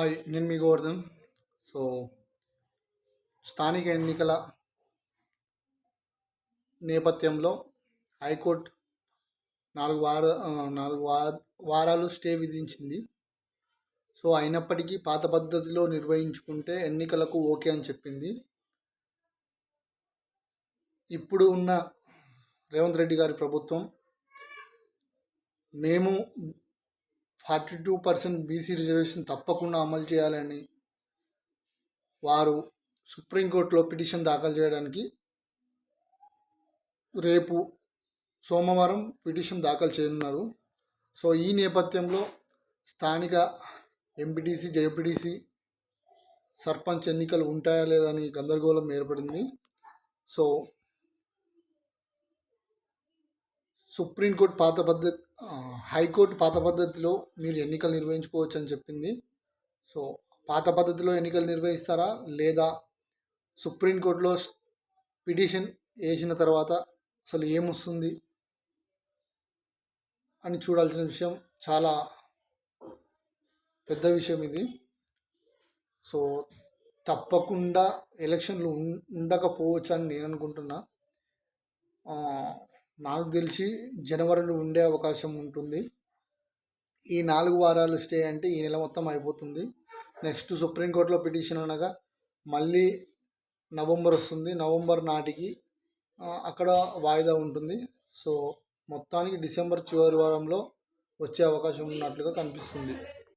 Hi నేను మీ Govardhan. So స్థానిక ఎన్నికల నేపథ్యంలో హైకోర్టు నాలుగు వార నాలుగు వారాలు స్టే విధించింది. సో అయినప్పటికీ పాత పద్ధతిలో నిర్వహించుకుంటే ఎన్నికలకు ఓకే అని చెప్పింది. ఇప్పుడు ఉన్న రేవంత్ రెడ్డి గారి ప్రభుత్వం మేము forty two percent BC reservation తప్పకుండా అమలు చేయాలని వారు సుప్రీంకోర్టులో పిటిషన్ దాఖలు చేయడానికి రేపు సోమవారం పిటిషన్ దాఖలు చేయనున్నారు. సో ఈ నేపథ్యంలో స్థానిక ఎంపీటీసీ జెడ్పీటీసీ సర్పంచ్ ఎన్నికలు ఉంటాయా లేదా అని గందరగోళం ఏర్పడింది. సో సుప్రీంకోర్టు పాత పద్ధతి హైకోర్టు పాత పద్ధతిలో మీరు ఎన్నికలు నిర్వహించుకోవచ్చు అని చెప్పింది. సో పాత పద్ధతిలో ఎన్నికలు నిర్వహిస్తారా? లేదా సుప్రీంకోర్టులో పిటిషన్ వేసిన తర్వాత అసలు ఏమొస్తుంది? అని చూడాల్సిన విషయం చాలా పెద్ద విషయం ఇది. సో తప్పకుండా ఎలక్షన్లు ఉండకపోవచ్చు అని నేను అనుకుంటున్నా. నాకు తెలిసి జనవరిలో ఉండే అవకాశం ఉంటుంది. ఈ నాలుగు వారాలు స్టే అంటే ఈ నెల మొత్తం అయిపోతుంది. నెక్స్ట్ సుప్రీంకోర్టులో పిటిషన్ అనగా మళ్ళీ నవంబర్ వస్తుంది. నవంబర్ నాటికి అక్కడ వాయిదా ఉంటుంది. సో మొత్తానికి డిసెంబర్ చివరి వారంలో వచ్చే అవకాశం ఉన్నట్లుగా కనిపిస్తుంది.